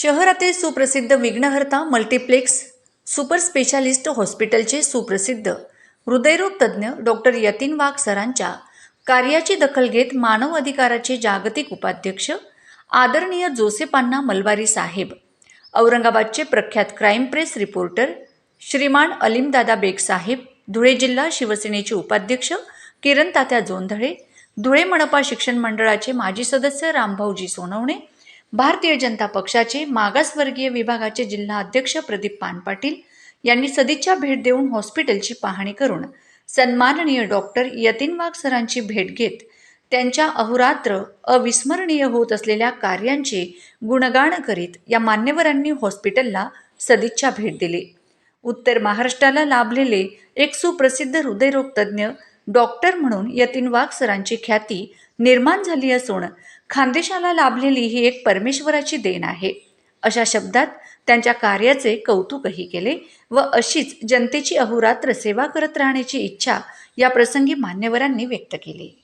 शहरातील सुप्रसिद्ध विघ्नहर्ता मल्टिप्लेक्स सुपर स्पेशालिस्ट हॉस्पिटलचे सुप्रसिद्ध हृदयरोग तज्ज्ञ डॉक्टर यतीन वाघ सरांच्या कार्याची दखल घेत मानव अधिकाराचे जागतिक उपाध्यक्ष आदरणीय जोसेपांना मलबारी साहेब औरंगाबादचे प्रख्यात क्राईम प्रेस रिपोर्टर श्रीमान अलीमदादा बेग साहेब धुळे जिल्हा शिवसेनेचे उपाध्यक्ष किरण तात्या जोंधळे धुळे मनपा शिक्षण मंडळाचे माजी सदस्य रामभाऊजी सोनवणे भारतीय जनता पक्षाचे मागासवर्गीय विभागाचे जिल्हा अध्यक्ष प्रदीप पानपाटील यांनी सदिच्छा भेट देऊन हॉस्पिटलची पाहणी करून सन्माननीय डॉक्टर यतीन वाघ सरांची भेट घेत त्यांच्या अहोरात्र अविस्मरणीय होत असलेल्या कार्यांचे गुणगान करीत या मान्यवरांनी हॉस्पिटलला सदिच्छा भेट दिली. उत्तर महाराष्ट्राला लाभलेले एक सुप्रसिद्ध हृदयरोग तज्ज्ञ डॉक्टर म्हणून यतीन वाघ सरांची ख्याती निर्माण झाली असून खानदेशाला लाभलेली ही एक परमेश्वराची देण आहे. अशा शब्दात त्यांच्या कार्याचे कौतुकही केले व अशीच जनतेची अहोरात्र सेवा करत राहण्याची इच्छा या प्रसंगी मान्यवरांनी व्यक्त केली.